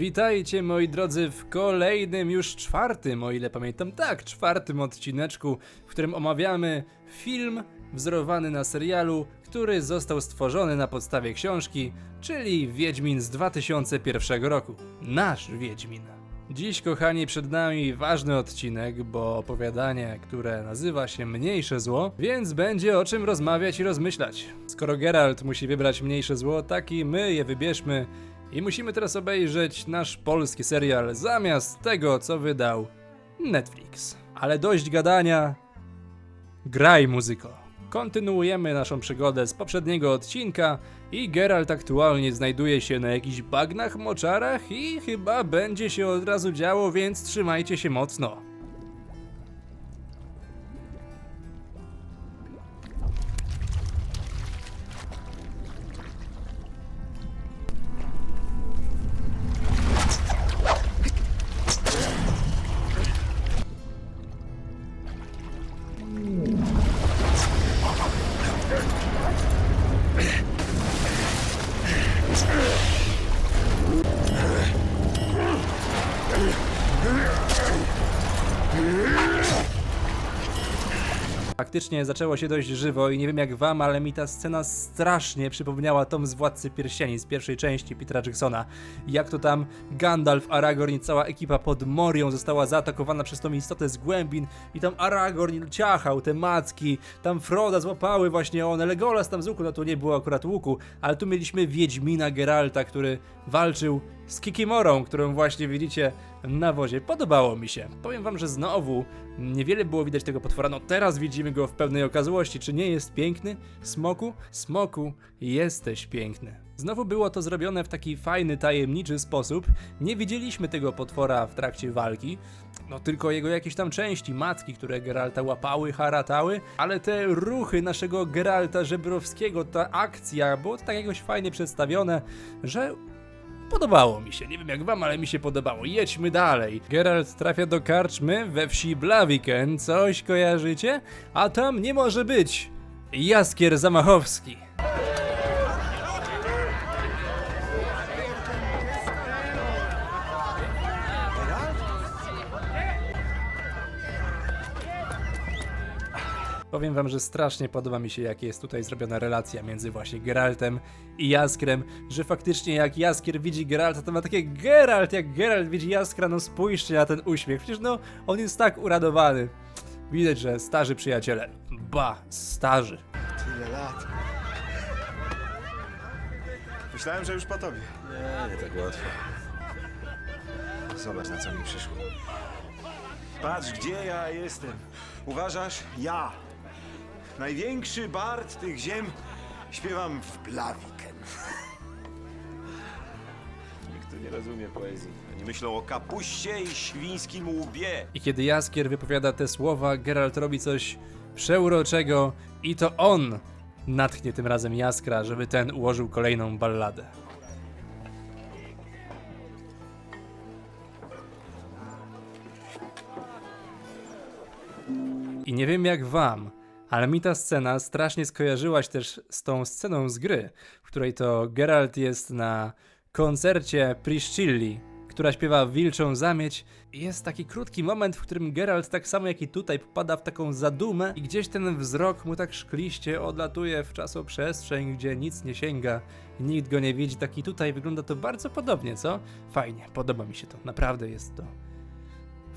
Witajcie moi drodzy w kolejnym, już czwartym, o ile pamiętam, tak, czwartym odcineczku, w którym omawiamy film wzorowany na serialu, który został stworzony na podstawie książki, czyli Wiedźmin z 2001 roku. Nasz Wiedźmin. Dziś, kochani, przed nami ważny odcinek, bo opowiadanie, które nazywa się Mniejsze Zło, więc będzie o czym rozmawiać i rozmyślać. Skoro Geralt musi wybrać mniejsze zło, tak i my je wybierzmy i musimy teraz obejrzeć nasz polski serial zamiast tego, co wydał Netflix. Ale dość gadania, graj muzyko. Kontynuujemy naszą przygodę z poprzedniego odcinka i Geralt aktualnie znajduje się na jakichś bagnach, moczarach i chyba będzie się od razu działo, więc trzymajcie się mocno. Faktycznie zaczęło się dość żywo i nie wiem jak wam, ale mi ta scena strasznie przypomniała tą z Władcy Pierścieni z pierwszej części Petera Jacksona. Jak to tam Gandalf, Aragorn i cała ekipa pod Morią została zaatakowana przez tą istotę z głębin i tam Aragorn ciachał te macki, tam Froda złapały właśnie one, Legolas tam z łuku, no tu nie było akurat łuku, ale tu mieliśmy Wiedźmina Geralta, który walczył z Kikimorą, którą właśnie widzicie na wozie. Podobało mi się. Powiem wam, że znowu niewiele było widać tego potwora. No teraz widzimy go w pełnej okazałości. Czy nie jest piękny? Smoku? Smoku, jesteś piękny. Znowu było to zrobione w taki fajny, tajemniczy sposób. Nie widzieliśmy tego potwora w trakcie walki, no tylko jego jakieś tam części, macki, które Geralta łapały, haratały, ale te ruchy naszego Geralta Żebrowskiego, ta akcja, było to tak jakoś fajnie przedstawione, że Podobało mi się, nie wiem jak wam, ale mi się podobało. Jedźmy dalej. Geralt trafia do karczmy we wsi Blaviken, coś kojarzycie? A tam nie może być. Jaskier Zamachowski. Powiem wam, że strasznie podoba mi się, jak jest tutaj zrobiona relacja między właśnie Geraltem i Jaskrem, że faktycznie jak Jaskier widzi Geralta, to ma takie Geralt, jak Geralt widzi Jaskra, no spójrzcie na ten uśmiech, przecież no, on jest tak uradowany. Widać, że starzy przyjaciele. Ba, starzy. Tyle lat. Myślałem, że już po tobie. Nie, nie tak łatwo. Zobacz, na co mi przyszło. Patrz, gdzie ja jestem. Uważasz? Ja. Największy bard tych ziem śpiewam w Blaviken. Nikt tu nie rozumie poezji. Oni myślą o kapuście i świńskim łbie. I kiedy Jaskier wypowiada te słowa, Geralt robi coś przeuroczego i to on natchnie tym razem Jaskra, żeby ten ułożył kolejną balladę. I nie wiem jak wam, ale mi ta scena strasznie skojarzyłaś też z tą sceną z gry, w której to Geralt jest na koncercie Priscilli, która śpiewa Wilczą Zamieć. Jest taki krótki moment, w którym Geralt, tak samo jak i tutaj, popada w taką zadumę i gdzieś ten wzrok mu tak szkliście odlatuje w czasoprzestrzeń, gdzie nic nie sięga, nikt go nie widzi. Tak i tutaj wygląda to bardzo podobnie, co? Fajnie, podoba mi się to, naprawdę jest to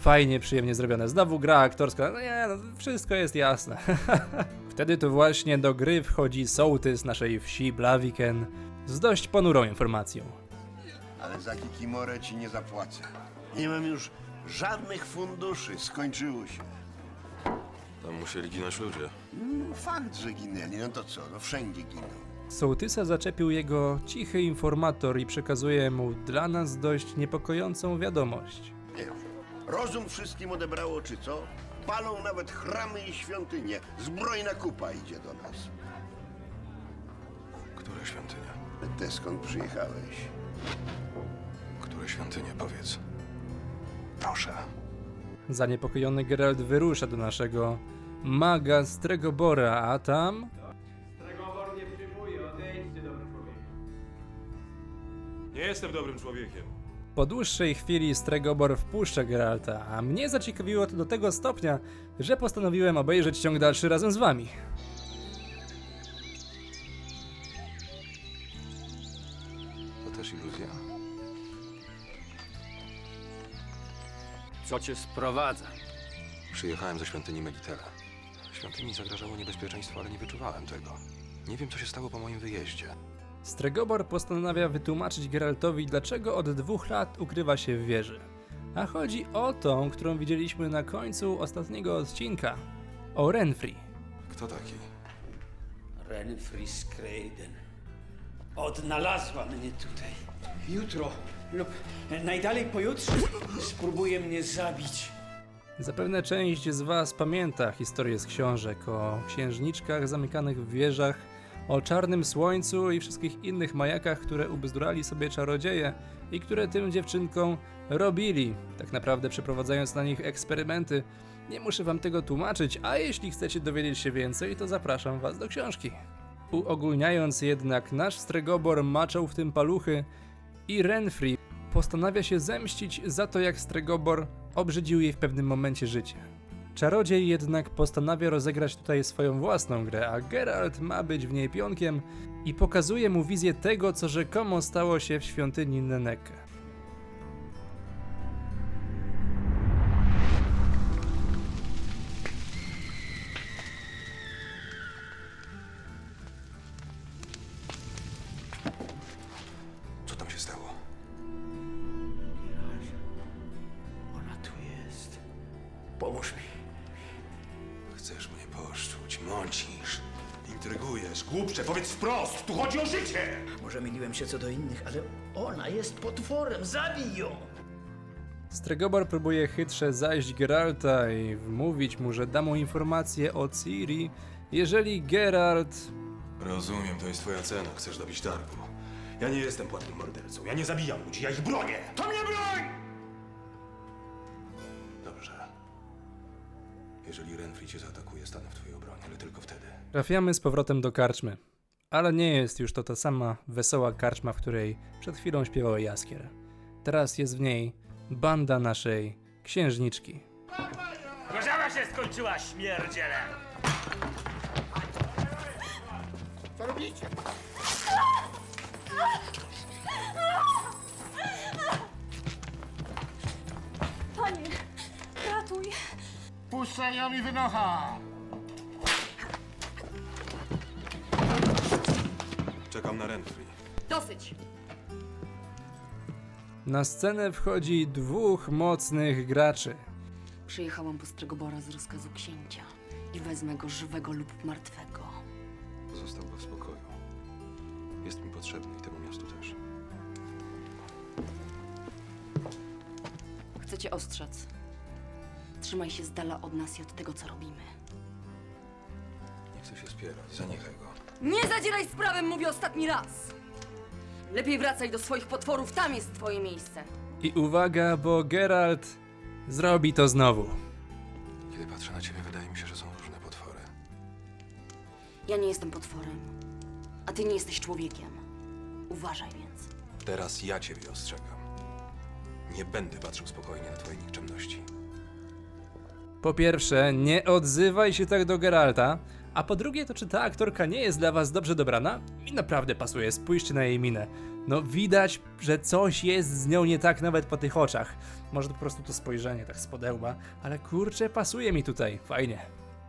fajnie, przyjemnie zrobione. Znowu gra aktorska, no nie, no, wszystko jest jasne. Wtedy to właśnie do gry wchodzi sołtys naszej wsi Blaviken z dość ponurą informacją. Ale za Kikimorę ci nie zapłacę. Nie mam już żadnych funduszy, skończyło się. Tam musieli ginąć ludzie. Mm, Fakt, że ginęli, no to co, no wszędzie giną. Sołtysa zaczepił jego cichy informator i przekazuje mu dla nas dość niepokojącą wiadomość. Nie wiem, rozum wszystkim odebrało, czy co? Palą nawet chramy i świątynie. Zbrojna kupa idzie do nas. Które świątynie? Te skąd przyjechałeś? Które świątynie, powiedz. Proszę. Zaniepokojony Geralt wyrusza do naszego maga Stregobora, a tam... Stregobor nie przyjmuje, odejdźcie dobry człowiek. Nie jestem dobrym człowiekiem. Po dłuższej chwili Stregobor wpuszcza Geralta, a mnie zaciekawiło to do tego stopnia, że postanowiłem obejrzeć ciąg dalszy razem z wami. To też iluzja. Co cię sprowadza? Przyjechałem ze świątyni Megitela. Świątyni zagrażało niebezpieczeństwo, ale nie wyczuwałem tego. Nie wiem, co się stało po moim wyjeździe. Stregobor postanawia wytłumaczyć Geraltowi, dlaczego od dwóch lat ukrywa się w wieży. A chodzi o tą, którą widzieliśmy na końcu ostatniego odcinka. O Renfri. Kto taki? Renfrey Scraden. Odnalazła mnie tutaj. Jutro lub najdalej pojutrze spróbuje mnie zabić. Zapewne część z Was pamięta historię z książek o księżniczkach zamykanych w wieżach, o czarnym słońcu i wszystkich innych majakach, które ubzdurali sobie czarodzieje i które tym dziewczynkom robili, tak naprawdę przeprowadzając na nich eksperymenty. Nie muszę Wam tego tłumaczyć, a jeśli chcecie dowiedzieć się więcej, to zapraszam Was do książki. Uogólniając jednak, nasz Stregobor maczał w tym paluchy i Renfri postanawia się zemścić za to, jak Stregobor obrzydził jej w pewnym momencie życie. Czarodziej jednak postanawia rozegrać tutaj swoją własną grę, a Geralt ma być w niej pionkiem i pokazuje mu wizję tego, co rzekomo stało się w świątyni Neneke. Się co do innych, ale ona jest potworem. Zabij ją! Stregobor próbuje chytrze zajść Geralta i wmówić mu, że da mu informację o Ciri, jeżeli Geralt Rozumiem, to jest twoja cena. Chcesz dobić targu. Ja nie jestem płatnym mordercą, ja nie zabijam ludzi, ja ich bronię! To mnie broń! Dobrze. Jeżeli Renfri cię zaatakuje, stanę w twojej obronie, ale tylko wtedy. Trafiamy z powrotem do karczmy. Ale nie jest już to ta sama wesoła karczma, w której przed chwilą śpiewał Jaskier. Teraz jest w niej banda naszej księżniczki. Gorzawa się skończyła, śmierdziele! Panie, ratuj! Puszczaj ją i wynocha! Czekam na Renfri. Dosyć! Na scenę wchodzi dwóch mocnych graczy. Przyjechałam po Stregobora z rozkazu księcia i wezmę go żywego lub martwego. Został go w spokoju. Jest mi potrzebny i temu miastu też. Chcę cię ostrzec. Trzymaj się z dala od nas i od tego, co robimy. Nie chcę się spierać, zaniechaj go. Nie zadzieraj z prawem, mówię ostatni raz! Lepiej wracaj do swoich potworów, tam jest twoje miejsce. I uwaga, bo Geralt zrobi to znowu. Kiedy patrzę na ciebie, wydaje mi się, że są różne potwory. Ja nie jestem potworem, a ty nie jesteś człowiekiem. Uważaj więc. Teraz ja ciebie ostrzegam. Nie będę patrzył spokojnie na twoje nikczemności. Po pierwsze, nie odzywaj się tak do Geralta, a po drugie, to czy ta aktorka nie jest dla was dobrze dobrana? Mi naprawdę pasuje, spójrzcie na jej minę. No widać, że coś jest z nią nie tak nawet po tych oczach. Może to po prostu to spojrzenie tak spodełba, ale kurczę, pasuje mi tutaj, fajnie.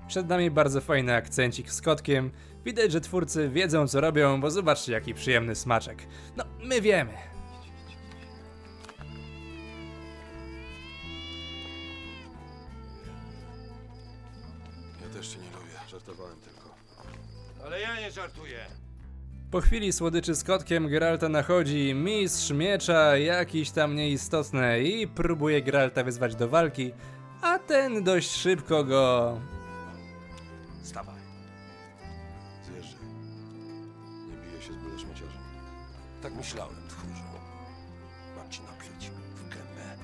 Przed nami bardzo fajny akcencik z kotkiem. Widać, że twórcy wiedzą co robią, bo zobaczcie jaki przyjemny smaczek. No, my wiemy. Żartowałem tylko. Ale ja nie żartuję. Po chwili słodyczy z kotkiem Geralta nachodzi mistrz miecza, jakiś tam nieistotny i próbuje Geralta wyzwać do walki, a ten dość szybko go... Stawaj. Zjeżdżaj. Nie biję się z byle śmieciarzem. Tak myślałem, tchórzu. Mam ci nakryć w gębę.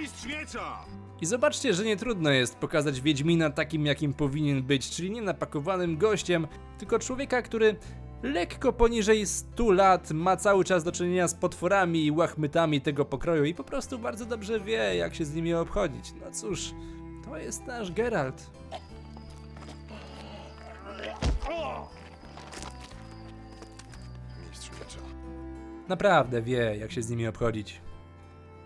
Mistrz miecza! I zobaczcie, że nie trudno jest pokazać Wiedźmina takim, jakim powinien być, czyli nie napakowanym gościem, tylko człowieka, który lekko poniżej 100 lat, ma cały czas do czynienia z potworami i łachmytami tego pokroju i po prostu bardzo dobrze wie, jak się z nimi obchodzić. No cóż, to jest nasz Geralt. Mistrz miecza. Naprawdę wie, jak się z nimi obchodzić.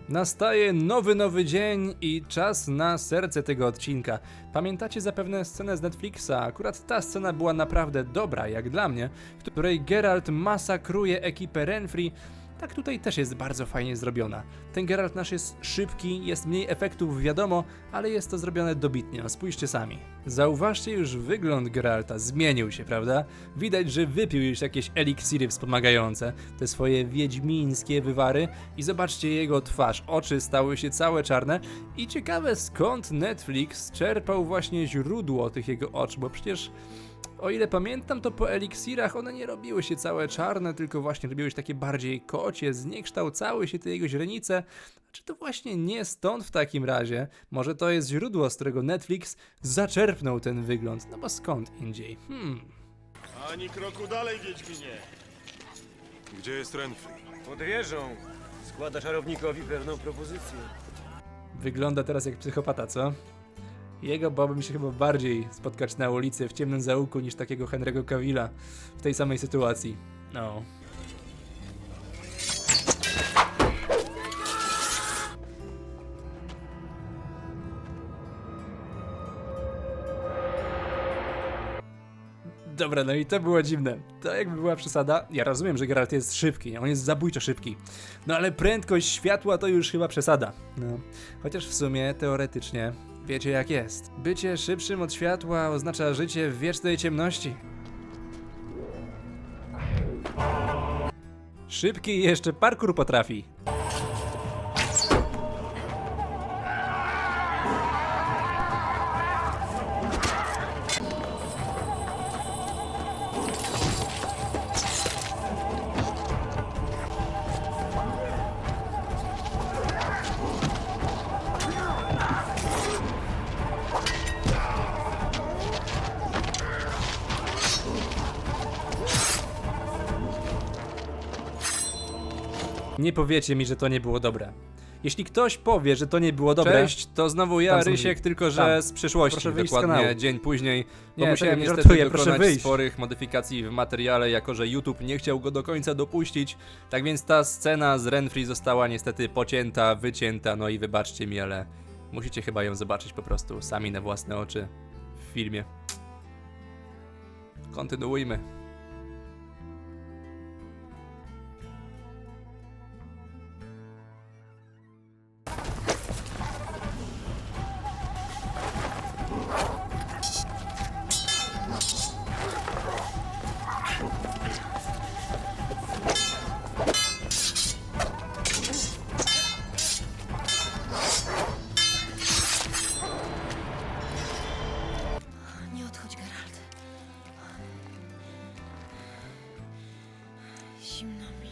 Nastaje nowy, nowy dzień i czas na serce tego odcinka. Pamiętacie zapewne scenę z Netflixa? Akurat ta scena była naprawdę dobra, jak dla mnie, w której Geralt masakruje ekipę Renfri. Tak tutaj też jest bardzo fajnie zrobiona. Ten Geralt nasz jest szybki, jest mniej efektów, wiadomo, ale jest to zrobione dobitnie, no spójrzcie sami. Zauważcie już wygląd Geralta, zmienił się, prawda? Widać, że wypił już jakieś eliksiry wspomagające, te swoje wiedźmińskie wywary i zobaczcie jego twarz, oczy stały się całe czarne i ciekawe skąd Netflix czerpał właśnie źródło tych jego oczu, bo przecież o ile pamiętam, to po eliksirach one nie robiły się całe czarne, tylko właśnie robiły się takie bardziej kocie, zniekształcały się te jego źrenice. Czy to właśnie nie stąd w takim razie? Może to jest źródło, z którego Netflix zaczerpnął ten wygląd? No bo skąd indziej? Hmm. Ani kroku dalej, Wiedźminie. Gdzie jest Renfri? Pod wieżą. Składa czarownikowi pewną propozycję. Wygląda teraz jak psychopata, co? Jego bałbym się chyba bardziej spotkać na ulicy w ciemnym zaułku niż takiego Henry'ego Cavilla w tej samej sytuacji. No. Dobra, no i to było dziwne. To jakby była przesada. Ja rozumiem, że Geralt jest szybki, on jest zabójczo szybki. No ale prędkość światła to już chyba przesada. No. Chociaż w sumie, teoretycznie, wiecie jak jest. Bycie szybszym od światła oznacza życie w wiecznej ciemności. Szybki jeszcze parkour potrafi. Nie powiecie mi, że to nie było dobre. Jeśli ktoś powie, że to nie było dobre, Cześć, to znowu ja, Tam są Rysiek, drzwi. tylko że Tam. z przyszłości, Proszę wyjść z dokładnie kanału. dzień później, bo Nie, musiałem tak nie niestety żartuję, proszę dokonać wyjść. sporych modyfikacji w materiale, jako że YouTube nie chciał go do końca dopuścić, tak więc ta scena z Renfri została niestety pocięta, wycięta, no i wybaczcie mi, ale musicie chyba ją zobaczyć po prostu sami na własne oczy w filmie. Kontynuujmy. Zimno mi.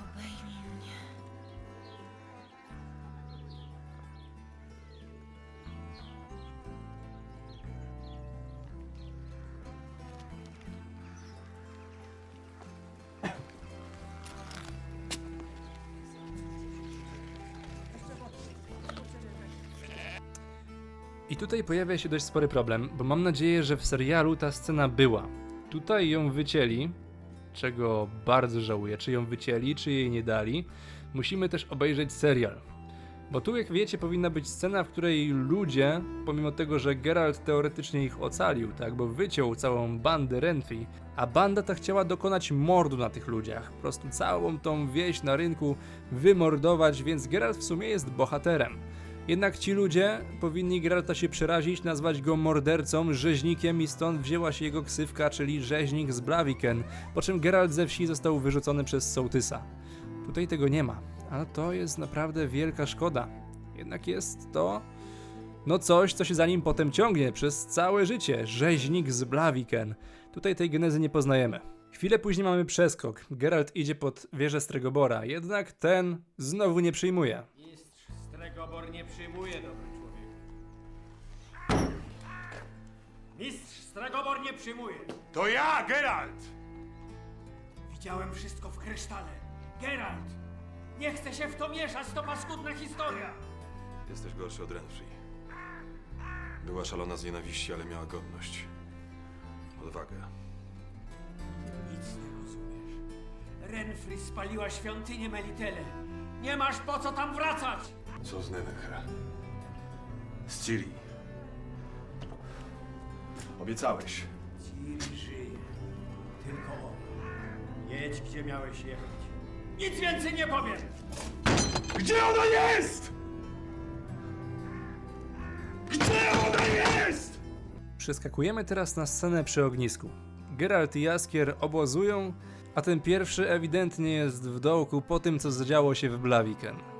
Obejmij mnie. I tutaj pojawia się dość spory problem, bo mam nadzieję, że w serialu ta scena była. Tutaj ją wycięli, czego bardzo żałuję. Czy ją wycięli, czy jej nie dali. Musimy też obejrzeć serial. Bo tu, jak wiecie, powinna być scena, w której ludzie, pomimo tego, że Geralt teoretycznie ich ocalił, tak, bo wyciął całą bandę Renfi, a banda ta chciała dokonać mordu na tych ludziach, po prostu całą tą wieś na rynku wymordować, więc Geralt w sumie jest bohaterem. Jednak ci ludzie powinni Geralta się przerazić, nazwać go mordercą, rzeźnikiem i stąd wzięła się jego ksywka, czyli rzeźnik z Blaviken, po czym Geralt ze wsi został wyrzucony przez Sołtysa. Tutaj tego nie ma, a to jest naprawdę wielka szkoda. Jednak jest to no coś, co się za nim potem ciągnie przez całe życie. Rzeźnik z Blaviken. Tutaj tej genezy nie poznajemy. Chwilę później mamy przeskok. Geralt idzie pod wieżę Stregobora, jednak ten znowu nie przyjmuje. Stregobor nie przyjmuje, dobry człowiek. Mistrz Stragobor nie przyjmuje. To ja, Geralt! Widziałem wszystko w krysztale. Geralt! Nie chcę się w to mieszać, to paskudna historia! Jesteś gorszy od Renfri. Była szalona z nienawiści, ale miała godność. Odwagę. Nic nie rozumiesz. Renfri spaliła świątynię Melitele. Nie masz po co tam wracać! Co z Neneher? Z Ciri. Obiecałeś. Ciri żyje. Tylko on. Jedź, gdzie miałeś jechać. Nic więcej nie powiem! Gdzie ona jest? Gdzie ona jest? Przeskakujemy teraz na scenę przy ognisku. Geralt i Jaskier obozują, a ten pierwszy ewidentnie jest w dołku po tym, co zadziało się w Blaviken.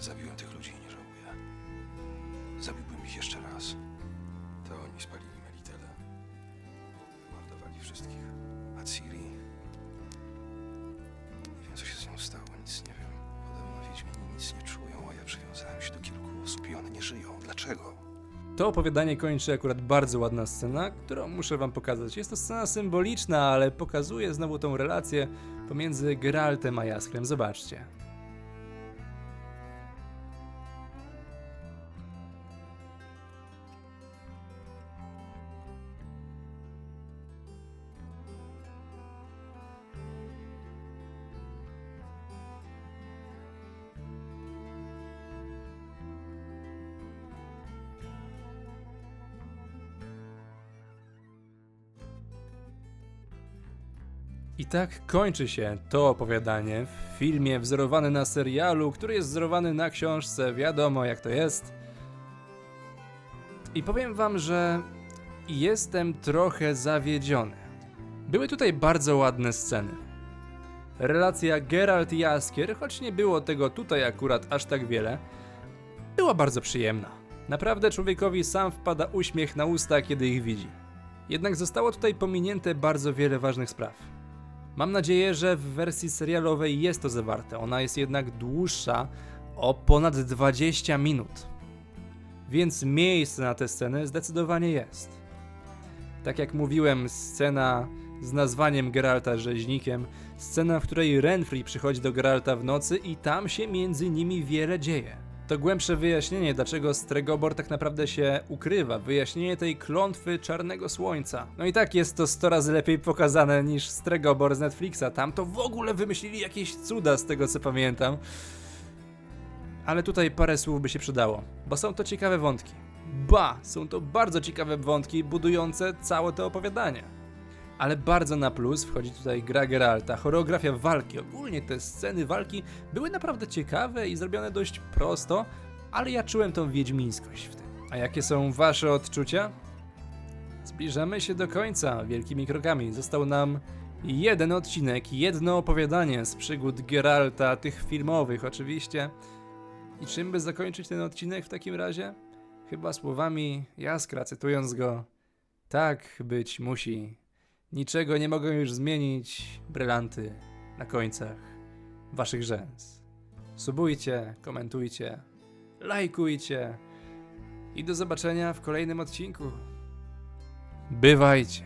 Zabiłem tych ludzi i nie żałuję. Zabiłbym ich jeszcze raz. To oni spalili Melitele. Mordowali wszystkich. A Ciri... Nie wiem, co się z nią stało. Nic nie wiem. Podobno Wiedźmini nic nie czują, a ja przywiązałem się do kilku osób i one nie żyją. Dlaczego? To opowiadanie kończy akurat bardzo ładna scena, którą muszę wam pokazać. Jest to scena symboliczna, ale pokazuje znowu tą relację pomiędzy Geraltem a Jaskrem. Zobaczcie. I tak kończy się to opowiadanie w filmie wzorowany na serialu, który jest wzorowany na książce, wiadomo jak to jest. I powiem wam, że jestem trochę zawiedziony. Były tutaj bardzo ładne sceny. Relacja Geralt i Jaskier, choć nie było tego tutaj akurat aż tak wiele, była bardzo przyjemna. Naprawdę człowiekowi sam wpada uśmiech na usta, kiedy ich widzi. Jednak zostało tutaj pominięte bardzo wiele ważnych spraw. Mam nadzieję, że w wersji serialowej jest to zawarte. Ona jest jednak dłuższa o ponad 20 minut. Więc miejsce na te sceny zdecydowanie jest. Tak jak mówiłem, scena z nazwaniem Geralta rzeźnikiem, scena, w której Renfri przychodzi do Geralta w nocy i tam się między nimi wiele dzieje. To głębsze wyjaśnienie, dlaczego Stregobor tak naprawdę się ukrywa, wyjaśnienie tej klątwy czarnego słońca. No i tak jest to 100 razy lepiej pokazane niż Stregobor z Netflixa. Tam to w ogóle wymyślili jakieś cuda z tego co pamiętam. Ale tutaj parę słów by się przydało, bo są to ciekawe wątki. Ba, są to bardzo ciekawe wątki budujące całe to opowiadanie. Ale bardzo na plus wchodzi tutaj gra Geralta, choreografia walki, ogólnie te sceny walki były naprawdę ciekawe i zrobione dość prosto, ale ja czułem tą wiedźmińskość w tym. A jakie są wasze odczucia? Zbliżamy się do końca wielkimi krokami. Został nam jeden odcinek, jedno opowiadanie z przygód Geralta, tych filmowych oczywiście. I czym by zakończyć ten odcinek w takim razie? Chyba słowami Jaskra, cytując go: Tak być musi. Niczego nie mogą już zmienić brylanty na końcach waszych rzęs. Subujcie, komentujcie, lajkujcie i do zobaczenia w kolejnym odcinku. Bywajcie.